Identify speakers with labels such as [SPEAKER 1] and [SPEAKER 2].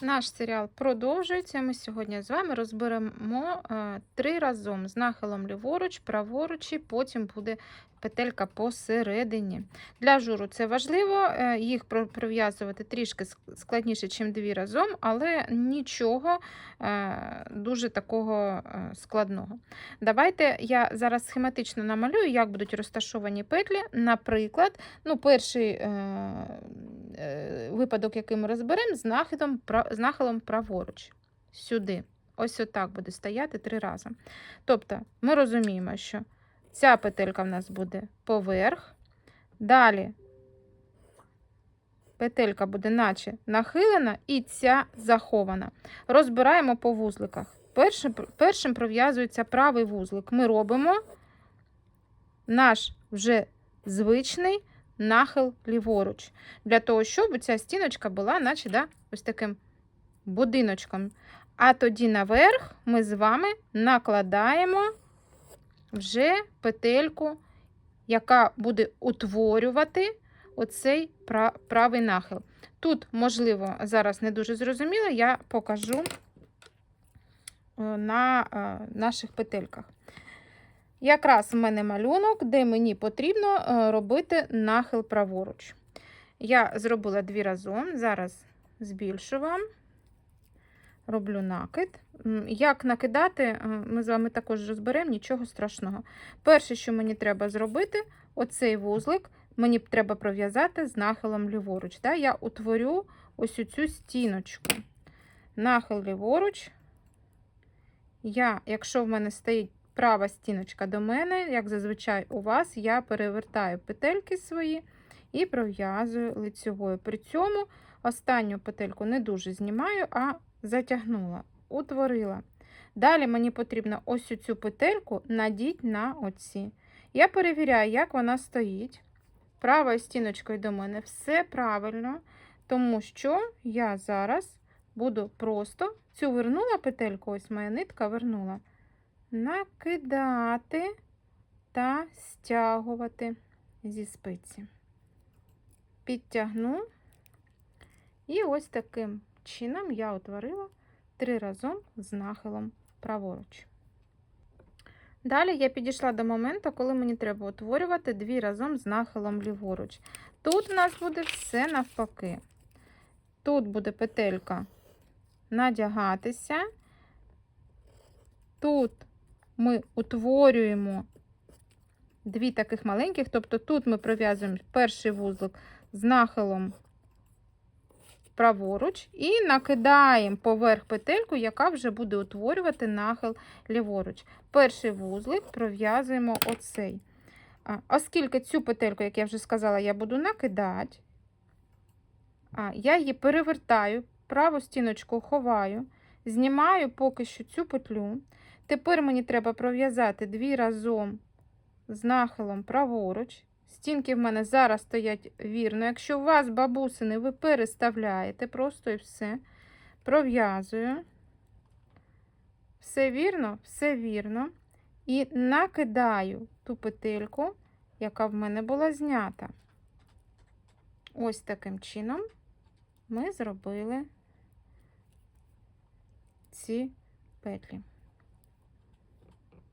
[SPEAKER 1] Наш серіал продовжується. Ми сьогодні з вами розберемо е, три разом з нахилом ліворуч, праворуч, і потім буде петелька посередині. Для журу це важливо, е, їх пров'язувати трішки складніше, ніж дві разом, але нічого е, дуже такого е, складного. Давайте я зараз схематично намалюю, як будуть розташовані петлі. Наприклад, ну, перший випадок, який ми розберемо, з нахилом праворуч. Сюди. Ось отак буде стояти три рази. Тобто, ми розуміємо, що ця петелька в нас буде поверх. Далі петелька буде наче нахилена і ця захована. Розбираємо по вузликах. Першим, першим пров'язується правий вузлик. Ми робимо наш вже звичний нахил ліворуч. Для того, щоб ця стіночка була, наче да, ось таким будиночком. А тоді наверх ми з вами накладаємо вже петельку, яка буде утворювати оцей правий нахил. Тут, можливо, зараз не дуже зрозуміло, я покажу е, на е, наших петельках. Якраз в мене малюнок, де мені потрібно е, робити нахил праворуч. Я зробила дві разом, зараз збільшу вам, роблю накид. Як накидати, е, ми з вами також розберемо, нічого страшного. Перше, що мені треба зробити, оцей вузлик мені треба пров'язати з нахилом ліворуч. Да? Я утворю ось цю стіночку. Нахил ліворуч. Я, якщо в мене стоїть права стіночка до мене, як зазвичай у вас, я перевертаю петельки свої і пров'язую лицьовою. При цьому останню петельку не дуже знімаю, а затягнула, утворила. Далі мені потрібно ось цю петельку надіть на оці. Я перевіряю, як вона стоїть. Правою стіночкою до мене все правильно, тому що я зараз буду просто цю вернула петельку, ось моя нитка вернула накидати та стягувати зі спиці. Підтягну, і ось таким чином я утворила три разом з нахилом праворуч. Далі я підійшла до моменту, коли мені треба утворювати дві разом з нахилом ліворуч. Тут у нас буде все навпаки. Тут буде петелька надягатися. Тут ми утворюємо дві таких маленьких, тобто тут ми пров'язуємо перший вузлик з нахилом праворуч і накидаємо поверх петельку, яка вже буде утворювати нахил ліворуч. Перший вузлик пров'язуємо оцей. Оскільки цю петельку, як я вже сказала, я буду накидати, я її перевертаю, праву стіночку ховаю, знімаю поки що цю петлю. Тепер мені треба пров'язати дві разом з нахилом праворуч. Стінки в мене зараз стоять вірно. Якщо у вас бабусини, ви переставляєте просто і все. Пров'язую. Все вірно, все вірно. І накидаю ту петельку, яка в мене була знята. Ось таким чином ми зробили ці петлі.